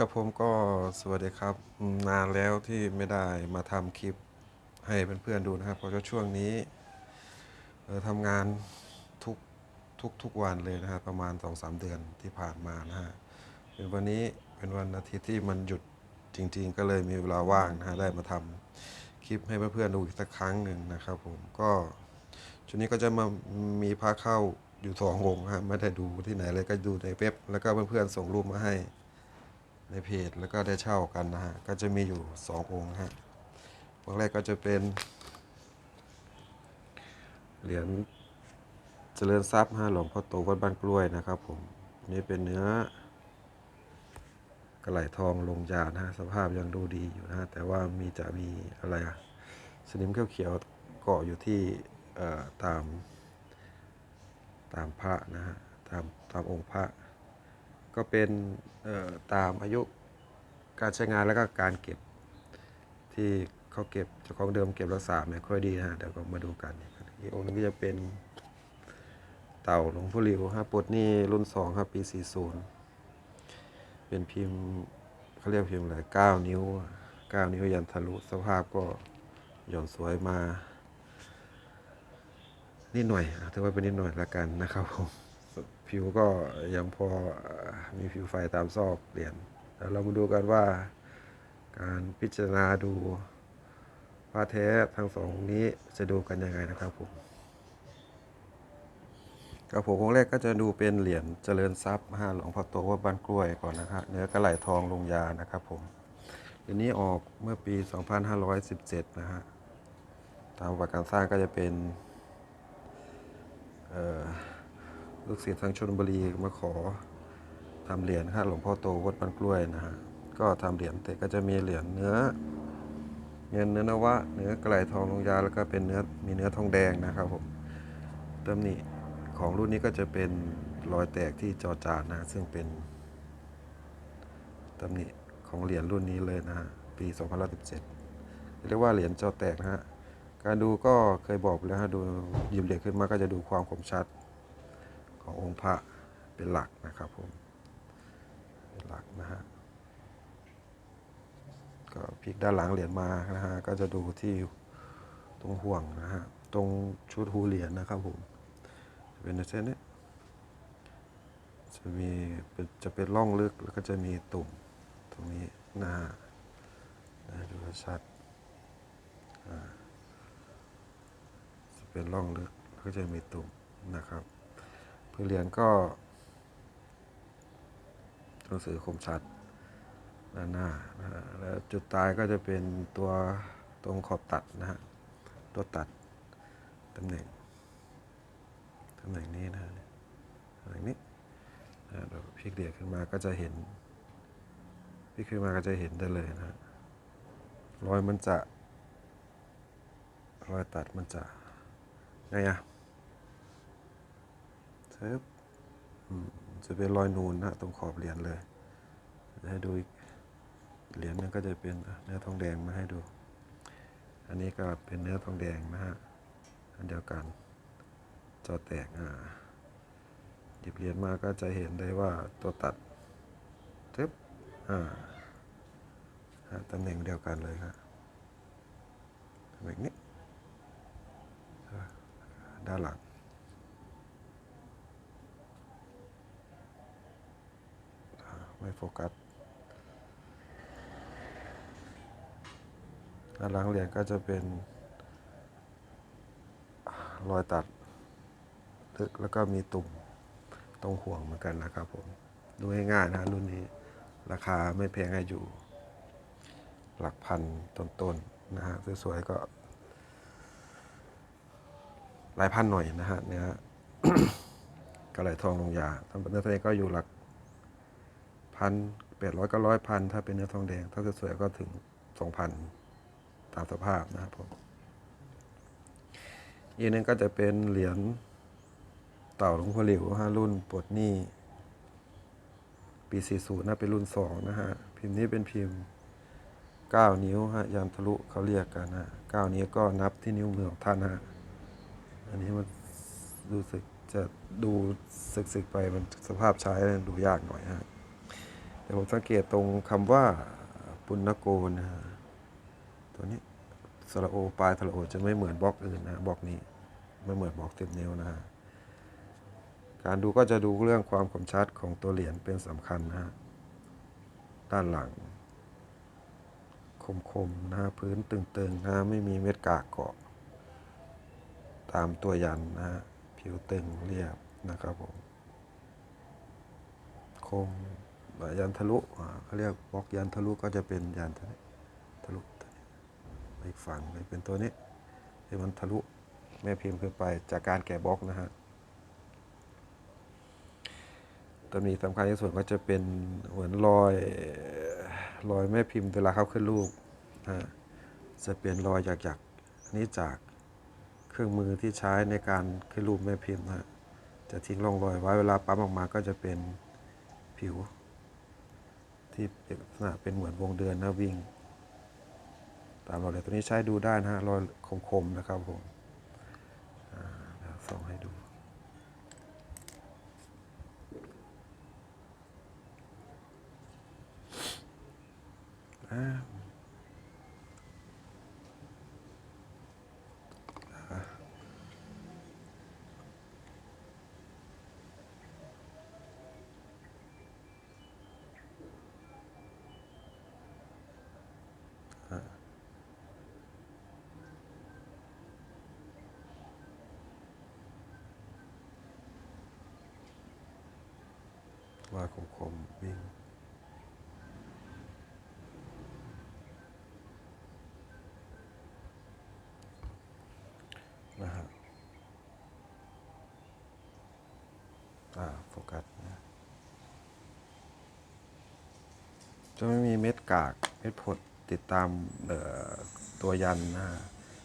ครับผมก็สวัสดีครับ นานแล้วที่ไม่ได้มาทำคลิปให้เพื่อนๆดูนะครับ เพราะช่วงนี้ทำงานทุกทุกทุกวันเลยนะครับประมาณสองสามเดือนที่ผ่านมานะฮะเป็นวันนี้เป็นวันอาทิตย์ที่มันหยุดจริง ๆ ก็เลยมีเวลาว่างนะฮะได้มาทำคลิปให้เพื่อนๆดูอีกสักครั้งหนึ่งนะครับ ผมก็ช่วงนี้ก็จะมามีพาเข้าอยู่สององฮะไม่ได้ดูที่ไหนเลยก็ดูในเว็บ แล้วก็เพื่อนๆส่งรูปมาให้ ในเพจแล้วก็ได้เช่ากันนะฮะ ก็จะมีอยู่สององค์ฮะองค์แรกก็จะเป็นเหรียญเจริญทรัพย์ฮะหลวงพ่อโตวัดบ้านกล้วยนะครับผมนี่เป็นเนื้อกระไหลทองลงยานะฮะสภาพยังดูดีอยู่นะฮะแต่ว่ามีจะมีอะไรอะสนิมเขียวๆเกาะอยู่ที่ตามตามพระนะฮะตามตามองค์พระ ก็เป็นตามอายุการใช้งานแล้วก็การเก็บที่เขาเก็บเจ้าของเดิมเก็บรักษาไม่ค่อยดีนะฮะเดี๋ยวก็มาดูกันอีกองค์นึงก็จะเป็นเต่าหลวงพ่อหลิวฮะปลดนี่รุ่น2ครับปี40เป็นพิมพ์เขาเรียกพิมพ์อะไร9นิ้ว9นิ้วยันทะลุสภาพก็หย่อนสวยมานิดหน่อยถือว่าเป็นนิดหน่อยละกันนะครับผม ผิวก็ยังพอมีผิวไฟตามซอกเหรียญแล้วเรามาดูกันว่า การพิจารณาดูพระแท้ทั้งสองนี้จะดูกันยังไงนะครับผมกับผมองค์แรกก็จะดูเป็นเหรียญเจริญทรัพย์ห้าหลวงพ่อโตวัดบ้านกล้วยก่อนนะครับเนื้อกระไหลทองลงยานะครับผมเหรียญนี้ออกเมื่อปี 2517 นะฮะตามประวัติการสร้างก็จะเป็นเอ่อ ลูกศิษย์ทางชนบุรีมาขอทำเหรียญครับหลวงพ่อโตวัดบ้านกล้วยนะฮะก็ทำเหรียญแต่ก็จะมีเหรียญเนื้อเงินเนื้อนวะเนื้อกระไหลทองลงยาแล้วก็เป็นเนื้อมีเนื้อทองแดงนะครับผมตำหนิของรุ่นนี้ก็จะเป็นรอยแตกที่จอจานนะซึ่งเป็นตำหนิของเหรียญรุ่นนี้เลยนะฮะปี2017เรียกว่าเหรียญจอแตกนะฮะการดูก็เคยบอกไปแล้วฮะดูหยิบเหรียญขึ้นมาก็จะดูความคมชัด ขององค์พระเป็นหลักนะครับผมเป็นหลักนะฮะก็พลิกด้านหลังเหรียญมานะฮะก็จะดูที่ตรงห่วงนะฮะตรงชุดหูเหรียญนะครับผมเป็นเส้นนี้จะมีเป็นจะเป็นร่องลึกแล้วก็จะมีตุ่มตรงนี้นะฮะนะดูชัดจะเป็นร่องลึกก็จะมีตุ่มนะครับ พื้นเหรียญก็หนังสือคมชัดด้านหน้านะฮะแล้วจุดตายก็จะเป็นตัวตรงขอบตัดนะฮะตัวตัดตำแหน่งตำแหน่งนี้นะตำแหน่งนี้นะเราพลิกเหรียขึ้นมาก็จะเห็นพลิกขึ้นมาก็จะเห็นได้เลยนะฮะรอยมันจะรอยตัดมันจะไงอะ ซฟจะเป็นรอยนูนนะตรงขอบเหรียญเลยให้ดูอีกเหรียญนึงก็จะเป็นเนื้อทองแดงมาให้ดู อันนี้ก็เป็นเนื้อทองแดงนะฮะอันเดียวกันจอแตกอ่าหยิบเหรียญมาก็จะเห็นได้ว่าตัวตัดทึบอ่าตำแหน่งเดียวกันเลยครับแบบนี้อ่าด้านหลัง ไม่โฟกัสด้านหลังเหรียญก็จะเป็นรอยตัดลึกแล้วก็มีตุ่มตรงห่วงเหมือนกันนะครับผม ดูง่ายๆนะรุ่นนี้ ราคาไม่แพงให้อยู่ หลักพันต้นๆนะฮะสวยๆก็ หลายพันหน่อยนะฮะเนื้อกระไหลทองลงยาทำเนื้อทะเลก็อยู่หลัก พันแปดร้อยก็ร้อยพันถ้าเป็นเนื้อทองแดง ถ้าสวยๆก็ถึงสองพันตามสภาพนะครับผมอีกหนึงก็จะเป็นเหรียญเต่าหลวงพ่อหลิวฮะรุ่นปลดหนี้ปี 40 นะ เป็นรุ่น 2 นะฮะ พิมพ์นี้เป็นพิมพ์ 9 นิ้วฮะยันทะลุเขาเรียกกันนะ9 นิ้วก็นับที่นิ้วมือของท่านฮะ อันนี้มันรู้สึกจะดูสึกๆไปมันสภาพใช้ดูยากหน่อยฮะ พดี๋ยวผมสังเกตตรงคำว่าปุณโกนะฮะตัวนี้สระโอปลายสระโอจะไม่เหมือนบล็อกอื่นนะบล็อกนี้ไม่เหมือนบล็อกสิบนิ้วนะฮะการดูก็จะดูเรื่องความคมชัดของตัวเหรียญเป็นสำคัญนะฮะด้านหลัง คมๆนะฮะพื้นตึงๆนะฮะไม่มีเม็ดกากเกาะ ตามตัวยันนะฮะผิวตึงเรียบนะครับผมคม ยันทะลุเขาเรียกบล็อกยันทะลุก็จะเป็นยันทะลุตัวนี้ไปอีกฝั่งเลยเป็นตัวนี้ที่มันทะลุแม่พิมพ์ขึ้นไปจากการแกะบล็อกนะฮะตัวนี้สำคัญที่สุดก็จะเป็นเหมือนรอยรอยแม่พิมพ์เวลาเขาขึ้นรูปนะฮะจะเป็นรอยจากจากอันนี้จากเครื่องมือที่ใช้ในการขึ้นรูปแม่พิมพ์นะฮะจะทิ้งร่องรอยไว้เวลาปั๊มออกมาก็จะเป็นผิว ที่เป็นลักษณะเป็นเหมือนวงเดือนนะวิ่ง ตามรอยเลยตัวนี้ใช้ดูได้นะฮะรอยคมๆนะครับผมอ่าเดี๋ยวส่องให้ดูอ่า รอยคมๆวิ่งนะฮะอ่าโฟกัสนะจะไม่มีเม็ดกาก เม็ดผดติดตามเอ่อตัวยันนะฮะ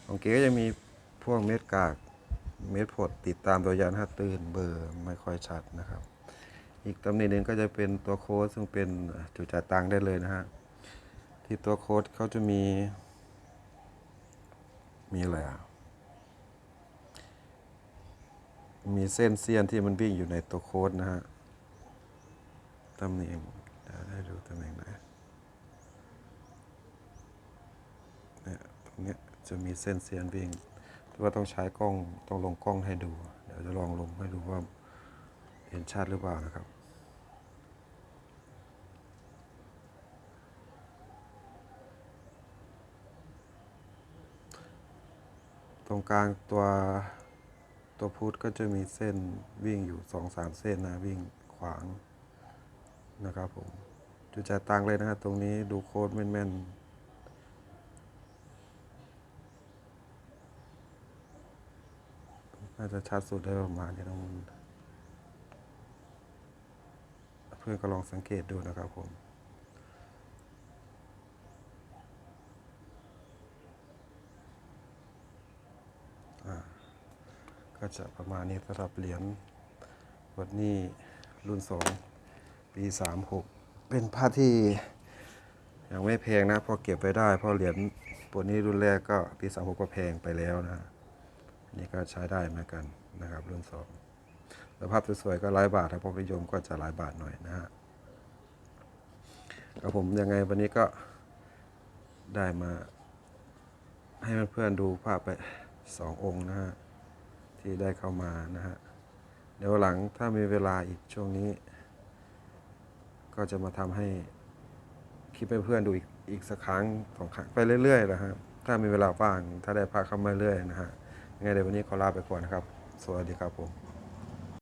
ของเก๋ก็จะมีพวกเม็ดกาก เม็ดผดติดตามตัวยันถ้าตื่นเบอร์ไม่ค่อยชัดนะครับ อีกตำแหน่งหนึ่งก็จะเป็นตัวโค้ดซึ่งเป็นจุดจ่ายตังค์ได้เลยนะฮะ ที่ตัวโค้ดเขาจะมี มีอะไรอะ มีเส้นเสี้ยนที่มันวิ่งอยู่ในตัวโค้ดนะฮะ ตำแหน่งเดี๋ยวได้ดูตำแหน่งไหนเนี่ยตรงเนี้ยจะมีเส้นเสี้ยนวิ่งแต่ว่าต้องใช้กล้อง ต้องลงกล้องให้ดู เดี๋ยวจะลองลงให้ดูว่าเห็นชัดหรือเปล่านะครับ รงกลางตัวตัวพุทธก็จะมีเส้นวิ่งอยู่สองสามเส้นนะวิ่งขวางนะครับผมจุดจ่ายตังเลยนะฮะตรงนี้ดูโค้ดแม่นๆน่าจะชัดสุดได้ประมาณนี้นะมึงเพื่อนก็ลองสังเกตดูนะครับผม ก็จะประมาณนี้สำหรับเหรียญวัดนี้รุ่น 2 ปี 36 เป็นผ้าที่ยังไม่แพงนะพอเก็บไว้ได้พราะเหรียญปวนี้รุ่นแรกก็ปี 36 ก็แพงไปแล้วนะนี่ก็ใช้ได้เหมือนกันนะครับรุ่น 2 สภาพสวยๆก็หลายบาทถ้าพบนิยมก็จะหลายบาทหน่อยนะฮะครับผมยังไงวันนี้ก็ได้มาให้เพื่อนๆดูภาพไปสององค์นะฮะ ที่ได้เข้ามานะฮะเดี๋ยวหลังถ้ามีเวลาอีกช่วงนี้ ก็จะมาทำให้คลิปให้เพื่อนดูอีกอีกสักครั้งสองครั้งไปเรื่อยๆนะฮะถ้ามีเวลาว่างถ้าได้พาเข้ามาเรื่อยนะฮะยังไงเดี๋ยววันนี้ขอลาไปก่อนนะครับ สวัสดีครับผม